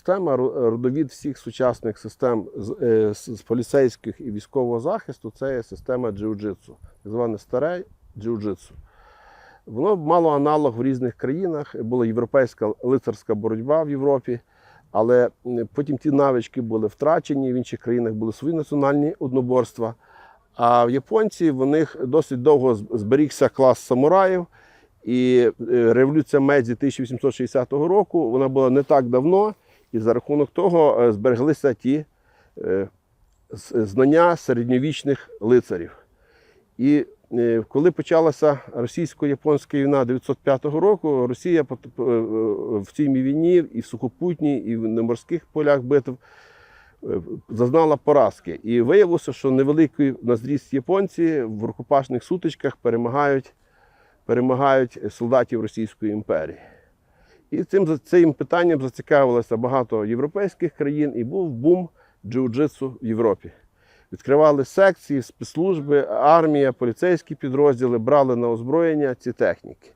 система, родовід всіх сучасних систем з, е, поліцейських і військового захисту це є система джиу-джитсу, так зване старе джиу-джитсу. Воно мало аналог в різних країнах. Була європейська лицарська боротьба в Європі, але потім ті навички були втрачені, в інших країнах були свої національні одноборства. А в японці в них досить довго зберігся клас самураїв. І е, революція Медзі 1860 року вона була не так давно, і за рахунок того е, збереглися ті е, знання середньовічних лицарів. І е, коли почалася російсько-японська війна 905 року, Росія в цій війні і в сухопутній, і в- на морських полях битв зазнала поразки. І виявилося, що невеликий на зріст японці в рукопашних сутичках перемагають перемагають солдатів Російської імперії. І цим, цим питанням зацікавилося багато європейських країн і був бум джиу-джитсу в Європі. Відкривали секції, спецслужби, армія, поліцейські підрозділи брали на озброєння ці техніки.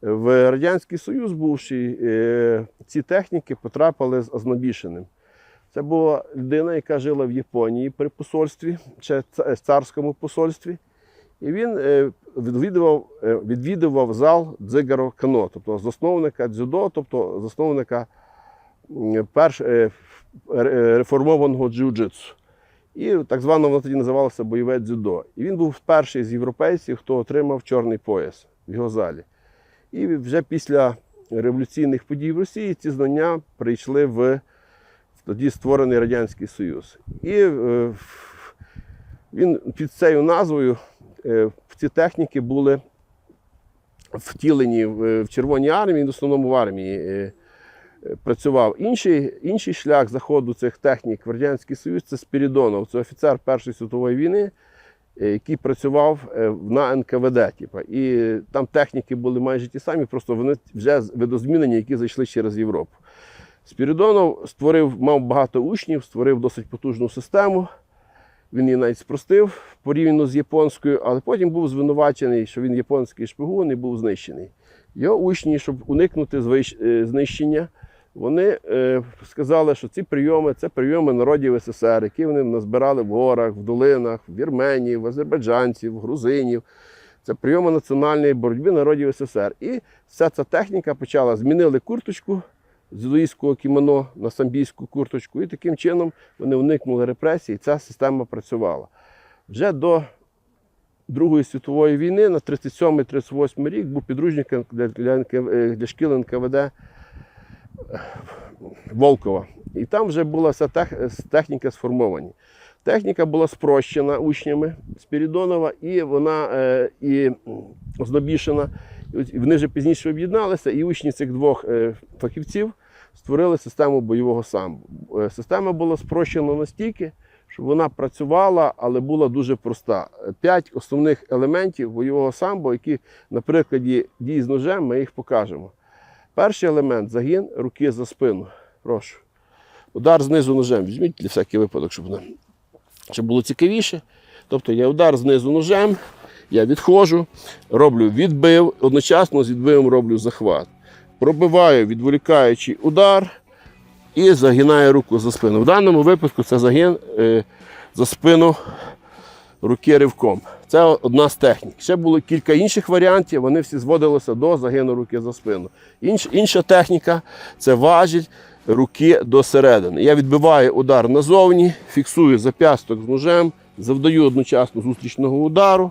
В Радянський Союз, бувший, е, ці техніки потрапили з Ознобішеним. Це була людина, яка жила в Японії при посольстві, ще царському посольстві. І він е, відвідував, е, відвідував зал Дзигаро Кано, тобто засновника дзюдо, тобто засновника перш, е, реформованого джиу-джитсу. І так звано воно тоді називалося бойове дзюдо. І він був перший з європейців, хто отримав чорний пояс в його залі. І вже після революційних подій в Росії ці знання прийшли в тоді створений Радянський Союз. І він під цією назвою е, ці техніки були втілені в в Червоній армії, в основному в армії е, е, працював. Інший, інший шлях заходу цих технік в Радянський Союз це Спірідонов, це офіцер Першої світової війни, е, який працював е, на НКВД. Типу. І там техніки були майже ті самі, просто вони вже видозмінені, які зайшли через Європу. Спірідонов створив, мав багато учнів, створив досить потужну систему. Він її навіть спростив порівняно з японською, але потім був звинувачений, що він японський шпигун і був знищений. Його учні, щоб уникнути е, знищення, вони е, сказали, що ці прийоми це прийоми народів СССР, які вони назбирали в горах, в долинах, в вірменів, в азербайджанців, в грузинів. Це прийоми національної боротьби народів СССР. І вся ця техніка почала змінили курточку з дзюдоїстського кімоно на самбійську курточку, і таким чином вони уникнули репресій, і ця система працювала. Вже до Другої світової війни на 37-38 рік був підручник для, для, для шкіл НКВД е, Волкова. І там вже була вся тех, техніка сформовані. Техніка була спрощена учнями Спірідонова, і вона е, і ознобішена. Вони вже пізніше об'єдналися, і учні цих двох е, фахівців створили систему бойового самбо. Е, Система була спрощена настільки, щоб вона працювала, але була дуже проста. П'ять основних елементів бойового самбо, які на прикладі дій з ножем ми їх покажемо. Перший елемент загін руки за спину. Прошу. Удар знизу ножем. Візьміть для всякий випадок, щоб, воно- щоб було цікавіше. Тобто я удар знизу ножем, я відходжу, роблю відбив, одночасно з відбивом роблю захват. Пробиваю, відволікаючий удар і загинаю руку за спину. В даному випадку це загин е, за спину руки ривком. Це одна з технік. Ще було кілька інших варіантів, вони всі зводилися до загину руки за спину. Інш, інша техніка це важіль руки до середини. Я відбиваю удар назовні, фіксую зап'ясток з ножем, завдаю одночасно зустрічного удару,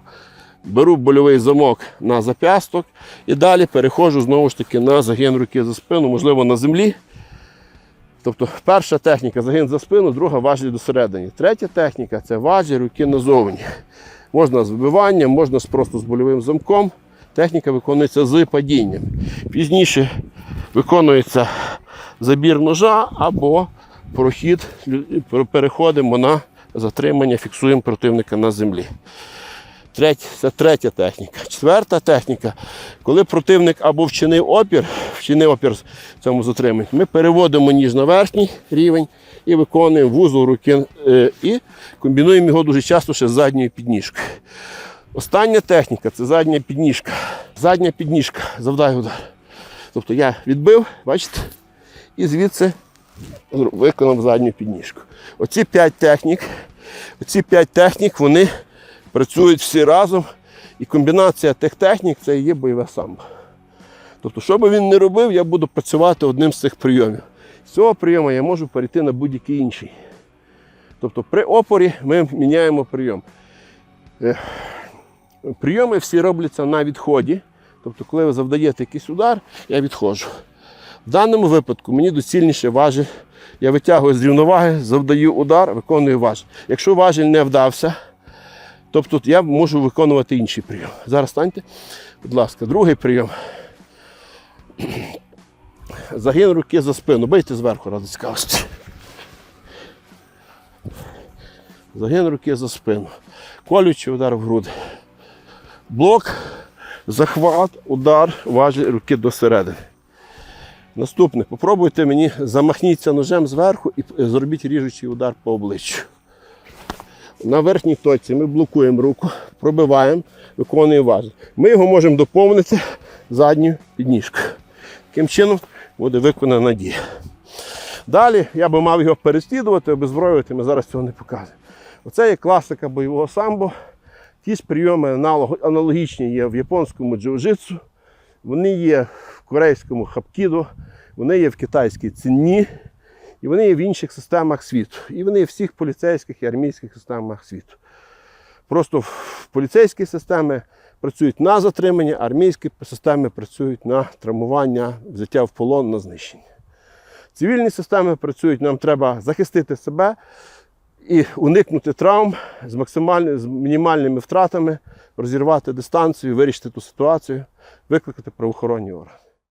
беру больовий замок на зап'ясток і далі переходжу знову ж таки на загин руки за спину, можливо, на землі. Тобто перша техніка загин за спину, друга важіль до середини. Третя техніка це важіль руки назовні. Можна з вибиванням, можна просто з больовим замком. Техніка виконується з падінням. Пізніше виконується забір ножа або прохід, переходимо на затримання, фіксуємо противника на землі. Третя, це третя техніка. Четверта техніка, коли противник або вчинив опір, вчинив опір цьому затриманню, ми переводимо ніж на верхній рівень і виконуємо вузол руки е, і комбінуємо його дуже часто ще з задньою підніжкою. Остання техніка це задня підніжка. Задня підніжка, завдай удар. Тобто я відбив, бачите, і звідси виконав задню підніжку. Оці п'ять технік, оці п'ять технік, вони працюють всі разом. І комбінація тих технік це і є бойове самбо. Тобто, що би він не робив, я буду працювати одним з цих прийомів. З цього прийому я можу перейти на будь-який інший. Тобто при опорі ми міняємо прийом. Е, Прийоми всі робляться на відході. Тобто, коли ви завдаєте якийсь удар, я відходжу. В даному випадку мені доцільніше важіль. Я витягую з рівноваги, завдаю удар, виконую важіль. Якщо важіль не вдався, тобто я можу виконувати інший прийом. Зараз станьте, будь ласка, другий прийом. Загин руки за спину. Бийте зверху ради цікавості. Загин руки за спину. Колючий удар в груди. Блок, захват, удар, важіль руки до середини. Наступне. Попробуйте мені замахніться ножем зверху і зробіть ріжучий удар по обличчю. На верхній точці ми блокуємо руку, пробиваємо, виконуємо важіль. Ми його можемо доповнити задньою підніжкою. Таким чином буде виконана дія. Далі я би мав його переслідувати, обезброювати, ми зараз цього не показуємо. Оце є класика бойового самбо. Ті ж прийоми аналогічні є в японському джиу-джитсу, вони є в корейському хапкідо, вони є в китайській цінні, і вони є в інших системах світу. І вони є в всіх поліцейських і армійських системах світу. Просто в поліцейські системи працюють на затримання, армійські системи працюють на травмування, взяття в полон, на знищення. Цивільні системи працюють, нам треба захистити себе і уникнути травм з, максимальними, з мінімальними втратами, розірвати дистанцію, вирішити ту ситуацію, викликати правоохоронні органи.